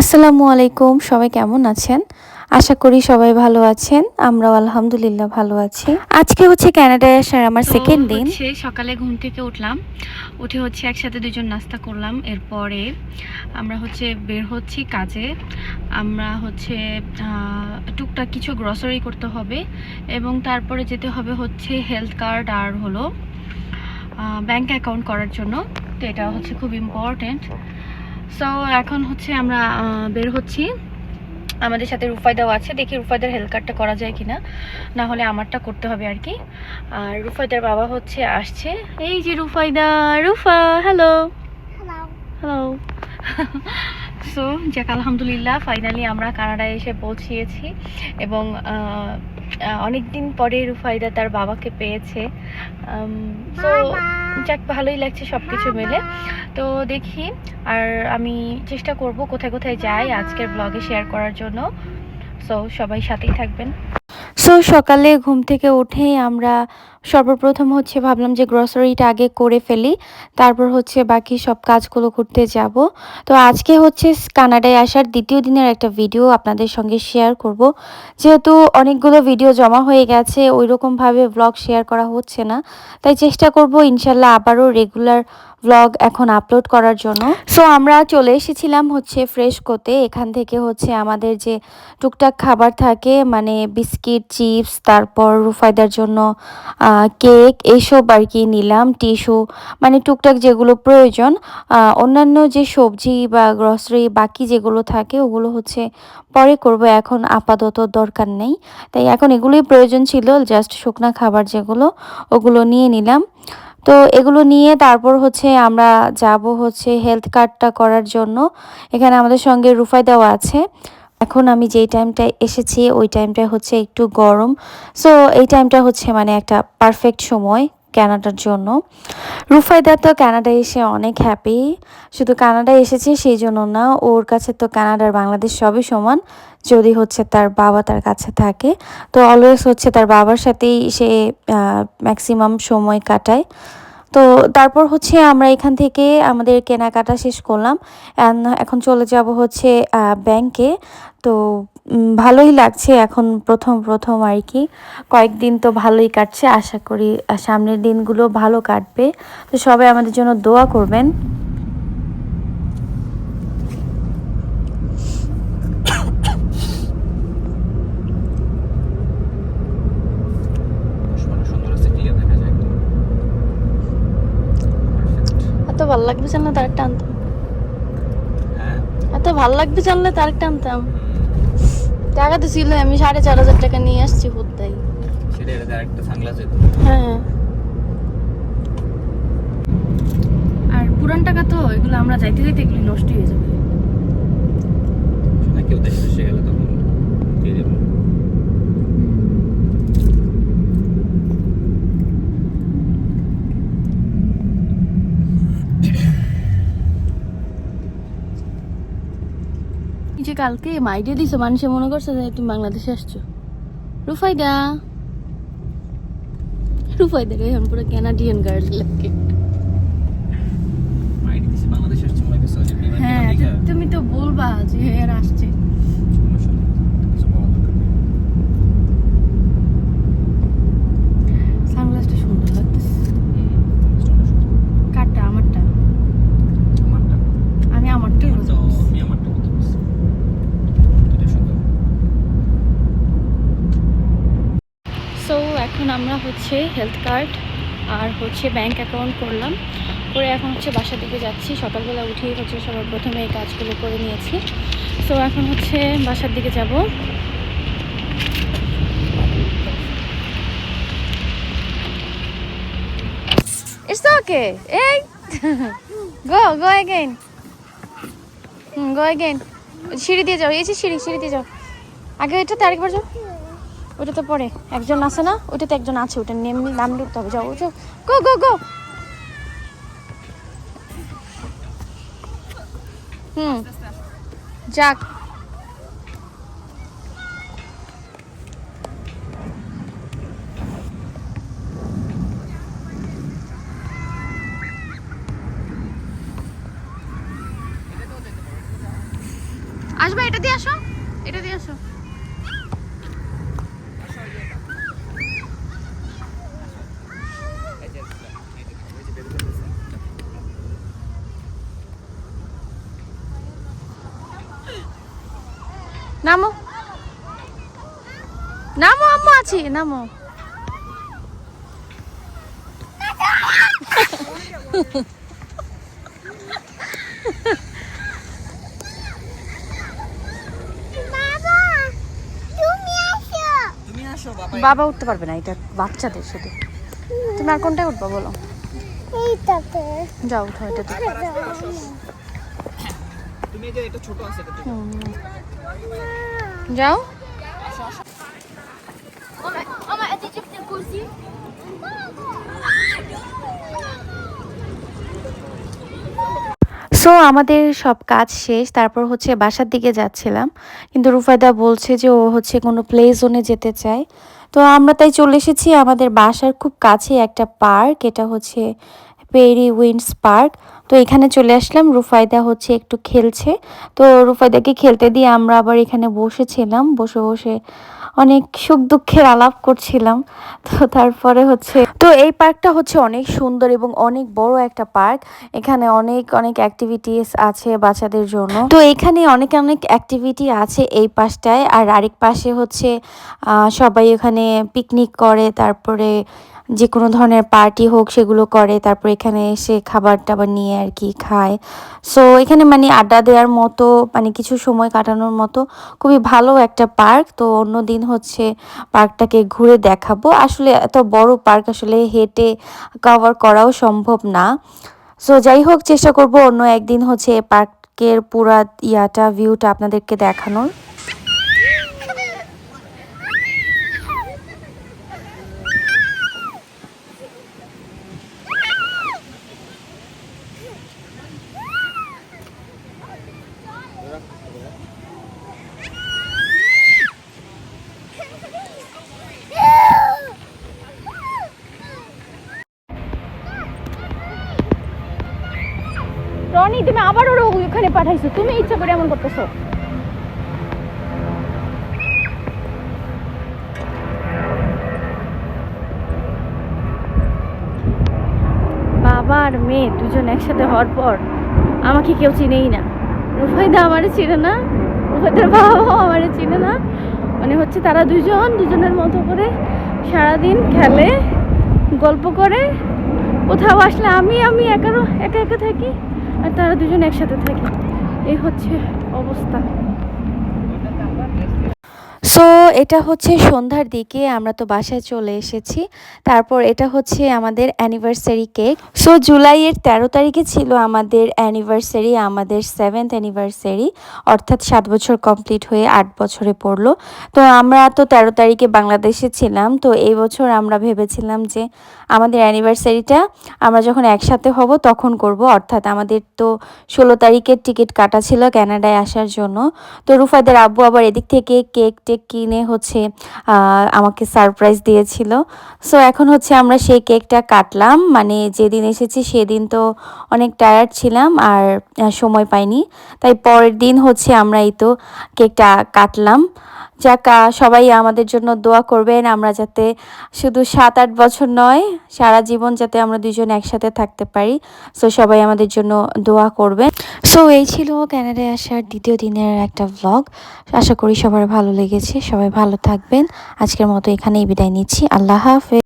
আসসালামু আলাইকুম সবাই কেমন আছেন? আশা করি সবাই ভালো আছেন আমরাও আলহামদুলিল্লাহ ভালো আছি। আজকে হচ্ছে ক্যানাডায় আসার আমার সেকেন্ড দিন। সকালে ঘুম থেকে উঠলাম উঠে হচ্ছে একসাথে দুজন নাস্তা করলাম এরপরে আমরা হচ্ছে বের হচ্ছি কাজে। আমরা হচ্ছে টুকটাক কিছু গ্রসারি করতে হবে এবং তারপরে যেতে হবে হচ্ছে হেলথ কার্ড আর হলো ব্যাংক অ্যাকাউন্ট করার জন্য। তো এটা হচ্ছে খুব ইম্পর্ট্যান্ট সো এখন হচ্ছে আমরা বের হচ্ছি। আমাদের সাথে রুফায়দাও আছে। দেখি রুফায়দার হেলথ কার্ডটা করা যায় কিনা। না হলে আমারটা করতে হবে আর কি। আর রুফায়দার বাবা হচ্ছে আসছে। এই যে Rufaida Rufa hello hello so যাক আলহামদুলিল্লাহ ফাইনালি আমরা কানাডায় এসে পৌঁছিয়েছি। এবং অনেক দিন পরে রুফাইদা তার বাবাকে পেয়েছে। তো যাক ভালোই লাগছে সব কিছু মিলে তো দেখি আর আমি চেষ্টা করব কোথায় কোথায় যাই আজকের ব্লগে শেয়ার করার জন্য। সো সবাই সাথেই থাকবেন। সো সকালে ঘুম থেকে উঠেই আমরা সর্বপ্রথম হচ্ছে ভাবলাম যে গ্রসারিটা আগে করে ফেলি, তারপর হচ্ছে বাকি সব কাজগুলো করতে যাব। তো আজকে হচ্ছে কানাডায় আসার দ্বিতীয় দিনের একটা ভিডিও আপনাদের সঙ্গে শেয়ার করব। যেহেতু অনেকগুলো ভিডিও জমা হয়ে গেছে ওই রকমভাবে ব্লগ শেয়ার করা হচ্ছে না। তাই চেষ্টা করব ইনশাল্লাহ আবারও রেগুলার ব্লগ এখন আপলোড করার জন্য। সো আমরা চলে এসেছিলাম হচ্ছে ফ্রেশ কোতে এখান থেকে হচ্ছে আমাদের যে টুকটাক খাবার থাকে মানে বিস্কিট, চিপস, তারপর রুফায়দার জন্য কেক এইসব আর কি নিলাম, টিস্যু মানে টুকটাক যেগুলো প্রয়োজন। অন্যান্য যে সবজি বা গ্রসারি বাকি যেগুলো থাকে, ওগুলো হচ্ছে পরে করব। এখন আপাতত দরকার নেই। তাই এখন এগুলোই প্রয়োজন ছিল জাস্ট শুকনা খাবার যেগুলো, ওগুলো নিয়ে নিলাম। তো এগুলো নিয়ে তারপর হচ্ছে আমরা যাব হচ্ছে হেলথ কার্ডটা করার জন্য। এখানে আমাদের সঙ্গে রুফায়দাও আছে। এখন আমি যেই টাইমটায় এসেছি, ওই টাইমটায় হচ্ছে একটু গরম। সো এই টাইমটা হচ্ছে মানে একটা পারফেক্ট সময় কানাডার জন্য। রুফায়দা তো কানাডায় এসে অনেক হ্যাপি শুধু কানাডায় এসেছে সেই জন্য না, ওর কাছে তো কানাডার বাংলাদেশ সবই সমান। যদি হচ্ছে তার বাবা তার কাছে থাকে। তো অলওয়েজ হচ্ছে তার বাবার সাথেই সে ম্যাক্সিমাম সময় কাটায়। তো তারপর হচ্ছে আমরা এখান থেকে আমাদের কেনাকাটা শেষ করলাম। এখন চলে যাব হচ্ছে ব্যাংকে তো ভালোই লাগছে এখন প্রথম প্রথম আর কি। কয়েকদিন তো ভালোই কাটছে, আশা করি সামনের দিনগুলো ভালো কাটবে। তো সবাই আমাদের জন্য দোয়া করবেন মানে সুন্দর আছে ক্লিয়ার দেখা যায় একদম Perfect. এত ভালো লাগবে জানলে তার একটা আনতাম। হ্যাঁ। এত ভালো লাগবে জানলে তার একটা আনতাম। টাকা তো ছিল আমি সাড়ে চার হাজার টাকা নিয়ে আসছি হুদ্দাই হ্যাঁ। আর পুরান টাকা তো এগুলো আমরা যাইতে যাইতে এগুলো নষ্ট হয়ে যাবে না কেউ দেখতে এসে গেলে তখন দিয়ে দেবো এই যে কালকে মাইডে দিছো মানুষে মনে করছে যে তুমি বাংলাদেশে আসছো। রুফাইদা। রুফাইদা এখন পুরো ক্যানাডিয়ান গার্ল লাগে হ্যাঁ তুমি তো বলবা যে এর আসছে সমস্যা নেই কিছু বলার দরকার নেই সানগ্লাসটা সুন্দর লাগতেছে হুম, জিনিসটা অনেক সুন্দর। কাটটা আমারটা আমারটা আমি আমারটাই আমার তো আমি আমারটা বলতে পারছি দুটো সুন্দর সো এখন আমরা হচ্ছে হেলথ কার্ড আর হচ্ছে ব্যাংক অ্যাকাউন্ট করলাম করে এখন হচ্ছে বাসার দিকে যাচ্ছি সকালবেলা উঠেই হচ্ছে সবার প্রথমে এই কাজগুলো করে নিয়েছি সো এখন হচ্ছে বাসার দিকে যাব It's okay. Hey. go, go again. Go again. সিঁড়ি দিয়ে যাও এই যে সিঁড়ি সিঁড়ি দিয়ে যাও আগে ওইটাতে আরেকবার যাও ওটা তো পরে। একজন আছে না? ওইটাতে একজন আছে, ওটা নেমে নাম লিখতে হবে। যাও যাও। গো গো গো! হুম, যাক। আসবে, এটা দিয়ে আসো। এটা দিয়ে আসো। নামো। নামো আম্মু আছি। নামো। বাবা উঠতে পারবে না এটা বাচ্চাদের শুধু। তুমি আর কোনটায় উঠবা বলো? এইটাতে যাও উঠো এটাতে তুমি যে এটা ছোট আছে এটা। যাও. সো আমাদের সব কাজ শেষ, তারপর হচ্ছে বাসার দিকে যাচ্ছিলাম কিন্তু রুফায়দা বলছে যে ও হচ্ছে কোনো প্লে জোনে যেতে চায় তো আমরা তাই চলে এসেছি আমাদের বাসার খুব কাছে একটা পার্ক এটা হচ্ছে পেরি উইন্ডস পার্ক। তো এখানে চলে আসলাম। রুফায়দা হচ্ছে একটু খেলছে। তো রুফায়দাকে খেলতে দিয়ে আমরা আবার এখানে বসেছিলাম। বসে বসে অনেক সুখ দুঃখের আলাপ করছিলাম। তো তারপরে হচ্ছে তো এই পার্কটা হচ্ছে অনেক সুন্দর এবং অনেক বড় একটা পার্ক। এখানে অনেক অনেক অ্যাক্টিভিটিস আছে বাচ্চাদের জন্য। তো এখানে অনেক অনেক অ্যাক্টিভিটি আছে এই পাশটায়। আর আরেক পাশে হচ্ছে সবাই এখানে পিকনিক করে। তারপরে যে কোনো ধরনের পার্টি হোক সেগুলো করে, তারপর এখানে এসে খাবার টাবার নিয়ে আর কি খায়। সো এখানে মানে আড্ডা দেওয়ার মতো মানে কিছু সময় কাটানোর মতো খুবই ভালো একটা পার্ক। তো অন্য দিন হচ্ছে পার্কটাকে ঘুরে দেখাবো। আসলে এত বড় পার্ক আসলে হেঁটে কভার করাও সম্ভব না। সো যাই হোক, চেষ্টা করব অন্য একদিন হচ্ছে পার্কের পুরা ইয়াটা ভিউটা আপনাদেরকে দেখানোর। রনি, তুমি আবার ওর ওখানে পাঠাইছো। তুমি ইচ্ছা করে এমন করতেছো। বাবা আর মেয়ে দুজন একসাথে হওয়ার পর আমাকে কেউ চিনেই না। রুফাইদা আমারে চিনে না রুফাইদার বাবাও আমারে চিনে না। মানে হচ্ছে তারা দুজন দুজনের মতো করে সারাদিন খেলে, গল্প করে। কোথাও আসলে আমি আমি একারও একা একা থাকি। আর তারা দুজন একসাথে থাকে। এই হচ্ছে অবস্থা। সো এটা হচ্ছে সন্ধ্যার দিকে আমরা তো বাসায় চলে এসেছি। তারপর এটা হচ্ছে আমাদের অ্যানিভার্সারি কেক সো জুলাইয়ের তেরো তারিখে ছিল আমাদের অ্যানিভার্সারি আমাদের সেভেন্থ অ্যানিভার্সারি অর্থাৎ সাত বছর কমপ্লিট হয়ে আট বছরে পড়ল। তো আমরা তো তেরো তারিখে বাংলাদেশে ছিলাম, তো এই বছর আমরা ভেবেছিলাম যে আমাদের অ্যানিভার্সারিটা আমরা যখন একসাথে হব তখন করব, অর্থাৎ আমাদের তো ষোলো তারিখের টিকিট কাটা ছিল ক্যানাডায় আসার জন্য। তো রুফাদের আব্বু আবার এদিক থেকে কেক টেক কিনে হচ্ছে আমাকে সারপ্রাইজ দিয়েছিল। সো এখন হচ্ছে আমরা সেই কেকটা কাটলাম। মানে যেদিন এসেছি সেদিন তো অনেক টায়ার্ড ছিলাম আর সময় পাইনি। তাই পরের দিন হচ্ছে আমরা এই তো কেকটা কাটলাম। যাক সবাই আমাদের জন্য দোয়া করবেন আমরা যাতে শুধু সাত আট বছর নয়, সারা জীবন যাতে আমরা দুজন একসাথে থাকতে পারি। সো সবাই আমাদের জন্য দোয়া করবেন। সো এই ছিল ক্যানাডায় আসার দ্বিতীয় দিনের একটা ব্লগ আশা করি সবার ভালো লেগেছে। সবাই ভালো থাকবেন। আজকের মতো এখানেই বিদায় নিচ্ছি। আল্লাহ হাফেজ।